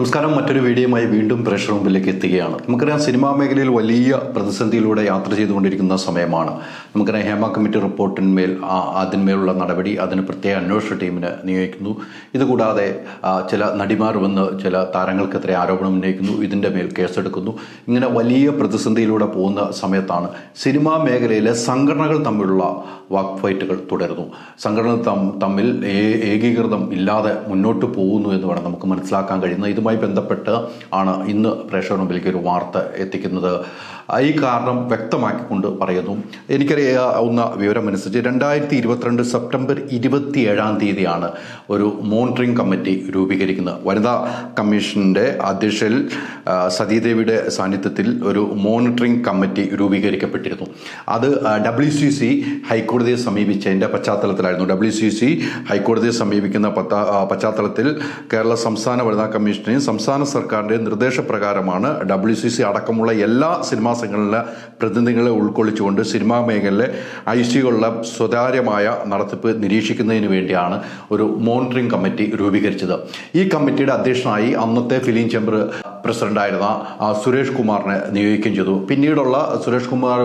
നമസ്കാരം. മറ്റൊരു വീഡിയോയുമായി വീണ്ടും പ്രേക്ഷക മുമ്പിലേക്ക് എത്തുകയാണ്. നമുക്കറിയാം സിനിമാ മേഖലയിൽ വലിയ പ്രതിസന്ധിയിലൂടെ യാത്ര ചെയ്തുകൊണ്ടിരിക്കുന്ന സമയമാണ്. നമുക്കറിയാം ഹേമ കമ്മിറ്റി റിപ്പോർട്ടിന്മേൽ അതിന്മേലുള്ള നടപടി അതിന് പ്രത്യേക അന്വേഷണ ടീമിന് നിയോഗിക്കുന്നു. ഇതുകൂടാതെ ചില നടിമാർ വന്ന് ചില താരങ്ങൾക്കെതിരെ ആരോപണം ഉന്നയിക്കുന്നു. ഇതിന്റെ മേൽ കേസെടുക്കുന്നു. ഇങ്ങനെ വലിയ പ്രതിസന്ധിയിലൂടെ പോകുന്ന സമയത്താണ് സിനിമാ മേഖലയിലെ സംഘടനകൾ തമ്മിലുള്ള വാക്ക് ഫൈറ്റുകൾ തുടരുന്നു സംഘടന തമ്മിൽ ഏകീകൃതം ഇല്ലാതെ മുന്നോട്ട് പോകുന്നു എന്ന് വേണം നമുക്ക് മനസ്സിലാക്കാൻ കഴിയുന്നത്. ഇതുമായി ബന്ധപ്പെട്ട് ആണ് ഇന്ന് പ്രേക്ഷകർ മുമ്പിലേക്ക് ഒരു വാർത്ത എത്തിക്കുന്നത്. ഈ കാരണം വ്യക്തമാക്കിക്കൊണ്ട് പറയുന്നു. എനിക്കറിയാവുന്ന വിവരമനുസരിച്ച് രണ്ടായിരത്തി ഇരുപത്തിരണ്ട് സെപ്റ്റംബർ ഇരുപത്തിയേഴാം തീയതിയാണ് ഒരു മോണിറ്ററിംഗ് കമ്മിറ്റി രൂപീകരിക്കുന്നത്. വനിതാ കമ്മീഷന്റെ അധ്യക്ഷയിൽ ആ, സതീദേവിയുടെ സാന്നിധ്യത്തിൽ ഒരു മോണിറ്ററിംഗ് കമ്മിറ്റി രൂപീകരിക്കപ്പെട്ടിരുന്നു. അത് ഡബ്ല്യു സി സി ഹൈക്കോടതിയെ സമീപിച്ചതിന്റെ പശ്ചാത്തലത്തിലായിരുന്നു. ഡബ്ല്യു സി സി ഹൈക്കോടതിയെ സമീപിക്കുന്ന പശ്ചാത്തലത്തിൽ കേരള സംസ്ഥാന വനിതാ കമ്മീഷനെയും സംസ്ഥാന സർക്കാരിന്റെയും നിർദ്ദേശപ്രകാരമാണ് ഡബ്ല്യു സി സി അടക്കമുള്ള എല്ലാ സിനിമാ സംഘടനയിലെ പ്രതിനിധികളെ ഉൾക്കൊള്ളിച്ചുകൊണ്ട് സിനിമാ മേഖലയിലെ ഐ സികളുടെ സ്വതാര്യമായ നടത്തിപ്പ് നിരീക്ഷിക്കുന്നതിന് വേണ്ടിയാണ് ഒരു മോണിറ്ററിംഗ് കമ്മിറ്റി രൂപീകരിച്ചത്. ഈ കമ്മിറ്റിയുടെ അധ്യക്ഷനായി അന്നത്തെ ഫിലിം ചേംബർ പ്രസിഡന്റായിരുന്ന ആ, സുരേഷ് കുമാറിനെ നിയോഗിക്കുകയും ചെയ്തു. പിന്നീടുള്ള സുരേഷ് കുമാർ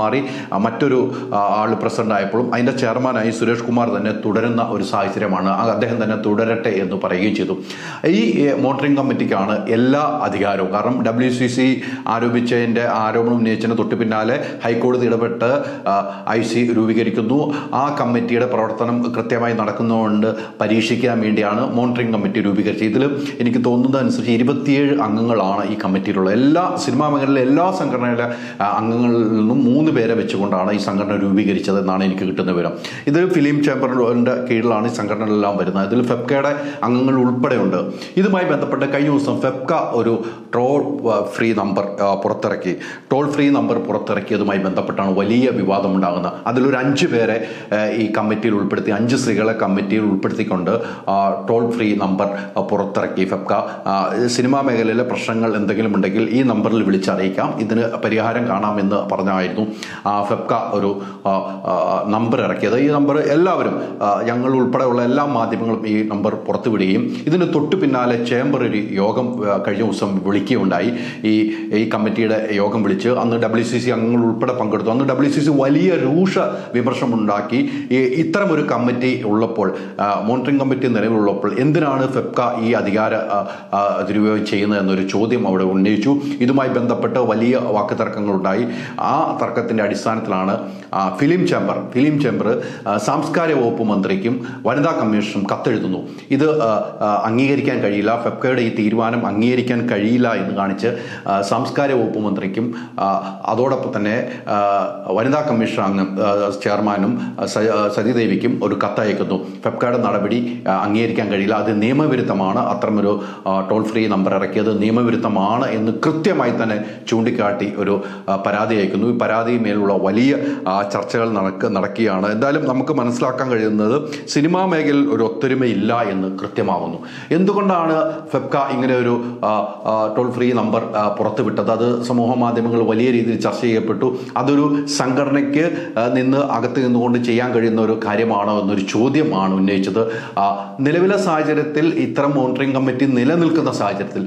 മാറി മറ്റൊരു ആൾ പ്രസിഡന്റ് ആയപ്പോഴും അതിന്റെ ചെയർമാനായി സുരേഷ് കുമാർ തന്നെ തുടരുന്ന ഒരു സാഹചര്യമാണ്. അദ്ദേഹം തന്നെ തുടരട്ടെ എന്ന് പറയുകയും ചെയ്തു. ഈ മോണിറ്ററിംഗ് കമ്മിറ്റിക്കാണ് എല്ലാ അധികാരവും. കാരണം ഡബ്ല്യു സി സി ആരോപിച്ചതിന്റെ ആരോപണം ഉന്നയിച്ചതിന് തൊട്ട് പിന്നാലെ ഹൈക്കോടതി ഇടപെട്ട് ഐ സി രൂപീകരിക്കുന്നു. ആ കമ്മിറ്റിയുടെ പ്രവർത്തനം കൃത്യമായി നടക്കുന്നതുകൊണ്ട് പരീക്ഷിക്കാൻ വേണ്ടിയാണ് മോണിറ്ററിംഗ് കമ്മിറ്റി രൂപീകരിച്ചത്. ഇതിൽ എനിക്ക് തോന്നുന്നത് അനുസരിച്ച് ഇരുപത്തിയേഴ് അംഗങ്ങളാണ് ഈ കമ്മിറ്റിയിലുള്ള എല്ലാ സിനിമാ മേഖലയിലെ എല്ലാ സംഘടനയിലെ അംഗങ്ങളിൽ നിന്നും മൂന്ന് പേരെ വെച്ചുകൊണ്ടാണ് ഈ സംഘടന രൂപീകരിച്ചത് എന്നാണ് എനിക്ക് കിട്ടുന്ന വിവരം. ഇത് ഫിലിം ചേംബറിന്റെ കീഴിലാണ് ഈ സംഘടനകളെല്ലാം വരുന്നത്. ഇതിൽ ഫെപ്കയുടെ അംഗങ്ങൾ ഉൾപ്പെടെയുണ്ട്. ഇതുമായി ബന്ധപ്പെട്ട് കഴിഞ്ഞ ദിവസം ഫെപ്ക ഒരു ട്രോൾ ഫ്രീ നമ്പർ പുറത്തിറക്കി. ടോൾ ഫ്രീ നമ്പർ പുറത്തിറക്കിയതുമായി ബന്ധപ്പെട്ടാണ് വലിയ വിവാദമുണ്ടാകുന്നത്. അതിലൊരു അഞ്ച് പേരെ ഈ കമ്മിറ്റിയിൽ ഉൾപ്പെടുത്തി അഞ്ച് സ്ത്രീകളെ കമ്മിറ്റിയിൽ ഉൾപ്പെടുത്തിക്കൊണ്ട് ടോൾ ഫ്രീ നമ്പർ പുറത്തിറക്കി. ഫെപ്ക സിനിമാ സിനിമാ പ്രശ്നങ്ങൾ എന്തെങ്കിലും ഉണ്ടെങ്കിൽ ഈ നമ്പറിൽ വിളിച്ചറിയിക്കാം. ഇതിന് പരിഹാരം കാണാമെന്ന് പറഞ്ഞായിരുന്നു ഫെപ്ക ഒരു നമ്പർ ഇറക്കിയത്. ഈ നമ്പർ എല്ലാവരും ഞങ്ങൾ ഉൾപ്പെടെയുള്ള എല്ലാ മാധ്യമങ്ങളും ഈ നമ്പർ പുറത്തുവിടുകയും ഇതിന് തൊട്ടു പിന്നാലെ ചേംബർ ഒരു യോഗം കഴിഞ്ഞ ദിവസം വിളിക്കുകയുണ്ടായി. ഈ ഈ കമ്മിറ്റിയുടെ യോഗം വിളിച്ച് അന്ന് ഡബ്ല്യു സി സി അംഗങ്ങൾ ഉൾപ്പെടെ പങ്കെടുത്തു. അന്ന് ഡബ്ല്യു സി സി വലിയ രൂക്ഷ വിമർശമുണ്ടാക്കി ഈ ഇത്തരം ഒരു കമ്മിറ്റി ഉള്ളപ്പോൾ മോണിറ്ററിംഗ് കമ്മിറ്റി നിലവിലുള്ളപ്പോൾ എന്തിനാണ് ഫെപ്ക ഈ അധികാര ദുരുപയോഗം ചെയ്യുന്നത് എന്നൊരു ചോദ്യം അവിടെ ഉന്നയിച്ചു. ഇതുമായി ബന്ധപ്പെട്ട് വലിയ വാക്കുതർക്കങ്ങളുണ്ടായി. ആ തർക്കത്തിന്റെ അടിസ്ഥാനത്തിലാണ് ഫിലിം ചേംബർ ഫിലിം ചേംബർ സാംസ്കാരിക വകുപ്പ് മന്ത്രിക്കും വനിതാ കമ്മീഷനും കത്തെഴുതുന്നു. ഇത് അംഗീകരിക്കാൻ കഴിയില്ല. ഫെപ്കയുടെ ഈ തീരുമാനം അംഗീകരിക്കാൻ കഴിയില്ല എന്ന് കാണിച്ച് സാംസ്കാരിക വകുപ്പ് മന്ത്രിക്കും അതോടൊപ്പം തന്നെ വനിതാ കമ്മീഷൻ അംഗം ചെയർമാനും സതിദേവിക്കും ഒരു കത്തയക്കുന്നു. ഫെഫ്കയുടെ നടപടി അംഗീകരിക്കാൻ കഴിയില്ല. അത് നിയമവിരുദ്ധമാണ്. അത്രമൊരു ടോൾ ഫ്രീ നമ്പർ ഇറക്കിയത് നിയമവിരുദ്ധമാണ് എന്ന് കൃത്യമായി തന്നെ ചൂണ്ടിക്കാട്ടി ഒരു പരാതി അയക്കുന്നു. ഈ പരാതി മേലുള്ള വലിയ ചർച്ചകൾ നടക്ക നടക്കുകയാണ്. എന്തായാലും നമുക്ക് മനസ്സിലാക്കാൻ കഴിയുന്നത് സിനിമാ മേഖലയിൽ ഒരു ഒത്തൊരുമയില്ല എന്ന് കൃത്യമാവുന്നു. എന്തുകൊണ്ടാണ് ഫെബ്ക ഇങ്ങനെ ഒരു ടോൾ ഫ്രീ നമ്പർ പുറത്തുവിട്ടത്? അത് സമൂഹ മാധ്യമങ്ങൾ വലിയ രീതിയിൽ ചർച്ച ചെയ്യപ്പെട്ടു. അതൊരു സംഘടനയ്ക്ക് നിന്ന് അകത്ത് നിന്നുകൊണ്ട് ചെയ്യാൻ കഴിയുന്ന ഒരു കാര്യമാണോ എന്നൊരു ചോദ്യമാണ് ഉന്നയിച്ചത്. നിലവിലെ സാഹചര്യത്തിൽ ഇത്തരം മോണിറ്ററിംഗ് കമ്മിറ്റി നിലനിൽക്കുന്ന സാഹചര്യത്തിൽ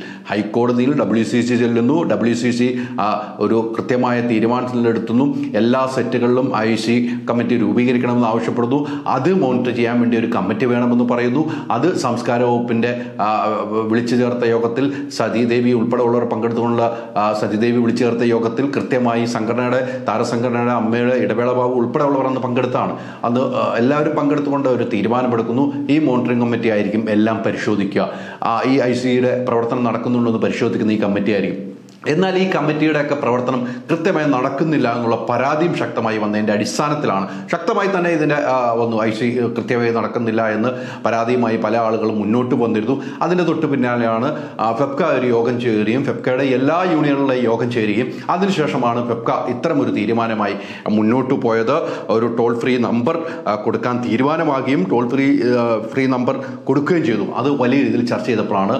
ഹൈക്കോടതിയിൽ ഡബ്ല്യു സി സി ചെല്ലുന്നു. ഡബ്ല്യു സി സി ഒരു കൃത്യമായ തീരുമാനത്തിലെടുത്തുന്നു എല്ലാ സെറ്റുകളിലും ഐ സി കമ്മിറ്റി രൂപീകരിക്കണമെന്ന് ആവശ്യപ്പെടുന്നു. അത് മോണിറ്റർ ചെയ്യാൻ വേണ്ടി ഒരു കമ്മിറ്റി വേണമെന്ന് പറയുന്നു. അത് സംസ്കാര വകുപ്പിന്റെ വിളിച്ചു ചേർത്ത യോഗത്തിൽ സതീദേവി ഉൾപ്പെടെയുള്ളവർ പങ്കെടുത്തുകൊണ്ടുള്ള സതീദേവി വിളിച്ചു ചേർത്ത യോഗത്തിൽ കൃത്യമായി സംഘടനയുടെ താരസംഘടനയുടെ അമ്മയുടെ ഇടവേള ബാബു ഉൾപ്പെടെയുള്ളവർ അന്ന് പങ്കെടുത്താണ്. അന്ന് എല്ലാവരും പങ്കെടുത്തുകൊണ്ട് ഒരു തീരുമാനമെടുക്കുന്നു. ഈ മോണിറ്ററിംഗ് കമ്മിറ്റി ആയിരിക്കും എല്ലാം പരിശോധിക്കുക. ഈ ഐ സിയുടെ പ്രവർത്തനം നടക്കുന്നുണ്ടോ പരിശോധിക്കുന്ന ഈ കമ്മിറ്റി ആയിരിക്കും എന്നാൽ ഈ കമ്മിറ്റിയുടെ ഒക്കെ പ്രവർത്തനം കൃത്യമായി നടക്കുന്നില്ല എന്നുള്ള പരാതിയും ശക്തമായി വന്നതിന്റെ അടിസ്ഥാനത്തിലാണ്. ശക്തമായി തന്നെ ഇതിന്റെ വന്നു. ഐ സി കൃത്യമായി നടക്കുന്നില്ല എന്ന് പരാതിയുമായി പല ആളുകളും മുന്നോട്ട് വന്നിരുന്നു. അതിന്റെ തൊട്ട് പിന്നാലെയാണ് ഫെപ്ക ഒരു യോഗം ചേരുകയും ഫെപ്കയുടെ എല്ലാ യൂണിയനുകളിലെ യോഗം ചേരുകയും അതിനുശേഷമാണ് ഇത്തരം ഒരു തീരുമാനമായി മുന്നോട്ട് പോയത്. ഒരു ടോൾ ഫ്രീ നമ്പർ കൊടുക്കാൻ തീരുമാനമാകുകയും ടോൾ ഫ്രീ ഫ്രീ നമ്പർ കൊടുക്കുകയും ചെയ്തു. അത് വലിയ രീതിയിൽ ചർച്ച ചെയ്തപ്പോഴാണ്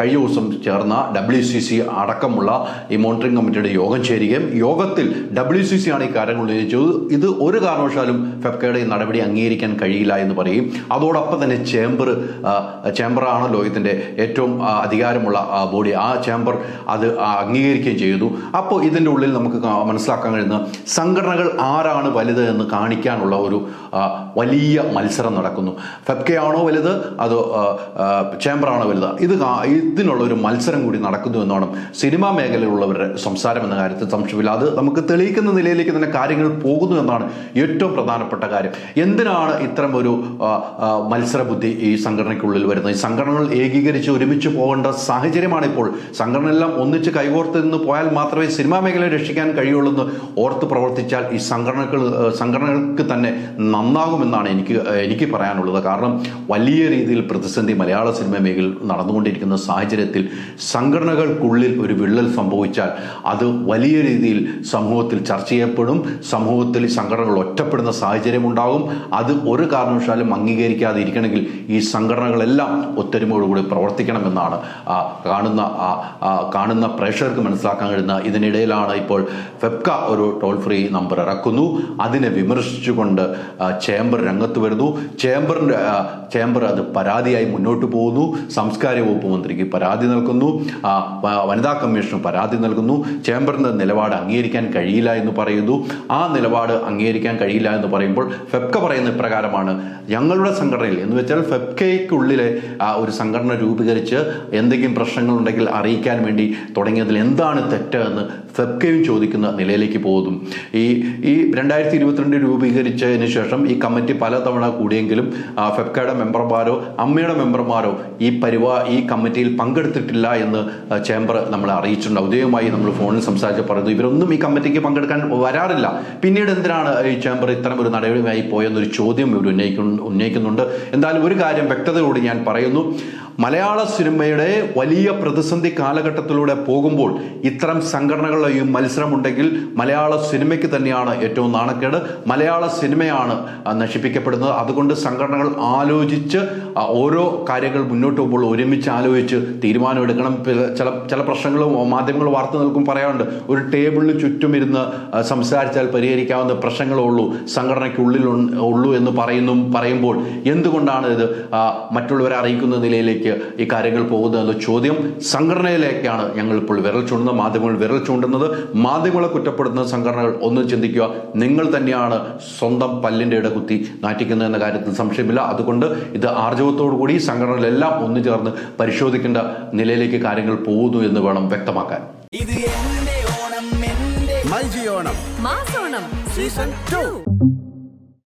കഴിഞ്ഞ ദിവസം ചേർന്ന ഡബ്ല്യു സി സി അടക്കമുള്ള ഈ മോണിറ്ററിംഗ് കമ്മിറ്റിയുടെ യോഗം ചേരുകയും യോഗത്തിൽ ഡബ്ല്യു സി സി ആണ് ഈ കാര്യങ്ങൾ ഉന്നയിച്ചത്. ഇത് ഒരു കാരണവശാലും ഫെപ്കയുടെ നടപടി അംഗീകരിക്കാൻ കഴിയില്ല എന്ന് പറയും. അതോടൊപ്പം തന്നെ ചേംബർ ആണല്ലോ ഇതിന്റെ ഏറ്റവും അധികാരമുള്ള ബോഡി. ആ ചേംബർ അത് അംഗീകരിക്കുകയും ചെയ്തു. അപ്പോൾ ഇതിന്റെ ഉള്ളിൽ നമുക്ക് മനസ്സിലാക്കാൻ കഴിയുന്ന സംഘടനകൾ ആരാണ് വലുത് എന്ന് കാണിക്കാനുള്ള ഒരു വലിയ മത്സരം നടക്കുന്നു. ഫെപ്കയാണോ വലുത്? അതോ ചേംബറാണോ വലുത്? ഇത് ഇതിനുള്ള ഒരു മത്സരം കൂടി നടക്കുന്നു എന്നാണ് സിനിമാ മേഖലയിലുള്ളവരുടെ സംസാരം എന്ന കാര്യത്തിൽ സംശയമില്ല. അത് നമുക്ക് തെളിയിക്കുന്ന നിലയിലേക്ക് തന്നെ കാര്യങ്ങൾ പോകുന്നു എന്നാണ് ഏറ്റവും പ്രധാനപ്പെട്ട കാര്യം. എന്തിനാണ് ഇത്തരം ഒരു മത്സരബുദ്ധി ഈ സംഘടനയ്ക്കുള്ളിൽ വരുന്നത്? ഈ സംഘടനകൾ ഏകീകരിച്ച് ഒരുമിച്ച് പോകേണ്ട സാഹചര്യമാണ് ഇപ്പോൾ. സംഘടനയെല്ലാം ഒന്നിച്ച് കൈകോർത്ത് നിന്ന് പോയാൽ മാത്രമേ സിനിമാ മേഖലയെ രക്ഷിക്കാൻ കഴിയുള്ളൂ എന്ന് ഓർത്ത് പ്രവർത്തിച്ചാൽ ഈ സംഘടനകൾ സംഘടനകൾക്ക് തന്നെ നന്നാകുമെന്നാണ് എനിക്ക് എനിക്ക് പറയാനുള്ളത്. കാരണം വലിയ രീതിയിൽ പ്രതിസന്ധി മലയാള സിനിമ മേഖലയിൽ നടന്നുകൊണ്ടിരിക്കുന്ന സാഹചര്യത്തിൽ സംഘടനകൾക്കുള്ളിൽ ഒരു വിള്ളൽ സംഭവിച്ചാൽ അത് വലിയ രീതിയിൽ സമൂഹത്തിൽ ചർച്ച ചെയ്യപ്പെടും. സമൂഹത്തിൽ സംഘടനകൾ ഒറ്റപ്പെടുന്ന സാഹചര്യം ഉണ്ടാകും. അത് ഒരു കാരണവശാലും അംഗീകരിക്കാതെ ഇരിക്കണമെങ്കിൽ ഈ സംഘടനകളെല്ലാം ഒത്തൊരുമയോടുകൂടി പ്രവർത്തിക്കണമെന്നാണ് കാണുന്ന കാണുന്ന പ്രേക്ഷകർക്ക് മനസ്സിലാക്കാൻ കഴിയുന്ന ഇതിനിടയിലാണ് ഇപ്പോൾ ഫെപ്ക ഒരു ടോൾ ഫ്രീ നമ്പർ ഇറക്കുന്നു. അതിനെ വിമർശിച്ചുകൊണ്ട് ചേംബർ രംഗത്ത് വരുന്നു. ചേംബറിന്റെ ചേംബർ അത് പരാതിയായി മുന്നോട്ട് പോകുന്നു. സാംസ്കാരിക വകുപ്പ് മന്ത്രിക്ക് പരാതി നൽകുന്നു. വനിതാ കമ്മീഷന് പരാതി നൽകുന്നു. ചേംബറിന്റെ നിലപാട് അംഗീകരിക്കാൻ കഴിയില്ല എന്ന് പറയുന്നു. ആ നിലപാട് അംഗീകരിക്കാൻ കഴിയില്ല എന്ന് പറയുമ്പോൾ ഫെപ്ക പറയുന്ന ഇപ്രകാരമാണ്. ഞങ്ങളുടെ സംഘടനയിൽ എന്ന് വെച്ചാൽ ഫെപ്കയ്ക്കുള്ളിലെ ആ ഒരു സംഘടന രൂപീകരിച്ച് എന്തെങ്കിലും പ്രശ്നങ്ങളുണ്ടെങ്കിൽ അറിയിക്കാൻ വേണ്ടി തുടങ്ങിയതിൽ എന്താണ് തെറ്റ് എന്ന് ഫെപ്കയും ചോദിക്കുന്ന നിലയിലേക്ക് പോകുന്നു. ഈ ഈ രണ്ടായിരത്തി ഇരുപത്തിരണ്ട് രൂപീകരിച്ചതിന് ശേഷം ഈ കമ്മിറ്റി പലതവണ കൂടിയെങ്കിലും ഫെപ്കയുടെ മെമ്പർമാരോ അമ്മയുടെ മെമ്പർമാരോ ഈ പരിപാ ഈ കമ്മിറ്റിയിൽ പങ്കെടുത്തിട്ടില്ല എന്ന് ചേംബർ നമ്മളെ അറിയിച്ചിട്ടുണ്ട് ഔദ്യോഗികമായി നമ്മൾ ഫോണിൽ സംസാരിച്ച് പറയുന്നു. ഇവരൊന്നും ഈ കമ്മിറ്റിക്ക് പങ്കെടുക്കാൻ വരാറില്ല. പിന്നീട് എന്തിനാണ് ഈ ചേംബർ ഇത്തരം ഒരു നടപടിയുമായി പോയെന്നൊരു ചോദ്യം ഇവർ ഉന്നയിക്കുന്നു ഉന്നയിക്കുന്നുണ്ട്. എന്തായാലും ഒരു കാര്യം വ്യക്തതയോട് ഞാൻ പറയുന്നു. മലയാള സിനിമയുടെ വലിയ പ്രതിസന്ധി കാലഘട്ടത്തിലൂടെ പോകുമ്പോൾ ഇത്തരം സംഘടനകളുടെ ഈ മത്സരമുണ്ടെങ്കിൽ മലയാള സിനിമയ്ക്ക് തന്നെയാണ് ഏറ്റവും നാണക്കേട്. മലയാള സിനിമയാണ് നശിപ്പിക്കപ്പെടുന്നത്. അതുകൊണ്ട് സംഘടനകൾ ആലോചിച്ച് ഓരോ കാര്യങ്ങൾ മുന്നോട്ട് പോകുമ്പോൾ ഒരുമിച്ച് ആലോചിച്ച് തീരുമാനമെടുക്കണം. ചില ചില പ്രശ്നങ്ങളും മാധ്യമങ്ങൾ വാർത്ത നൽകും പറയാറുണ്ട്. ഒരു ടേബിളിന് ചുറ്റും ഇരുന്ന് സംസാരിച്ചാൽ പരിഹരിക്കാവുന്ന പ്രശ്നങ്ങളേ ഉള്ളൂ. സംഘടനയ്ക്കുള്ളിൽ ഉള്ളൂ എന്ന് പറയുന്നു പറയുമ്പോൾ എന്തുകൊണ്ടാണ് ഇത് മറ്റുള്ളവരെ അറിയിക്കുന്ന നിലയിലേക്ക് ഈ കാര്യങ്ങൾ പോകുന്നത് എന്ന ചോദ്യം സംഘടനയിലേക്കാണ് ഞങ്ങൾ ഇപ്പോൾ വിരൽ ചൂണ്ടുന്നത്. മാധ്യമങ്ങൾ വിരൽ ചൂണ്ടുന്നത്. മാധ്യമങ്ങളെ കുറ്റപ്പെടുന്ന സംഘടനകൾ ഒന്ന് ചിന്തിക്കുക. നിങ്ങൾ തന്നെയാണ് സ്വന്തം പല്ലിന്റെ ഇട കുത്തി നാറ്റിക്കുന്നത് എന്ന കാര്യത്തിൽ സംശയമില്ല. അതുകൊണ്ട് ഇത് ആർജവത്തോടു കൂടി സംഘടനകളെല്ലാം ഒന്നു ചേർന്ന് പരിശോധിക്കേണ്ട നിലയിലേക്ക് കാര്യങ്ങൾ പോകുന്നു എന്ന് വേണം വ്യക്തമാക്കാൻ. ഇത് എന്റെ ഓണം എന്റെ മൈജി ഓണം. മാസോണം. Season two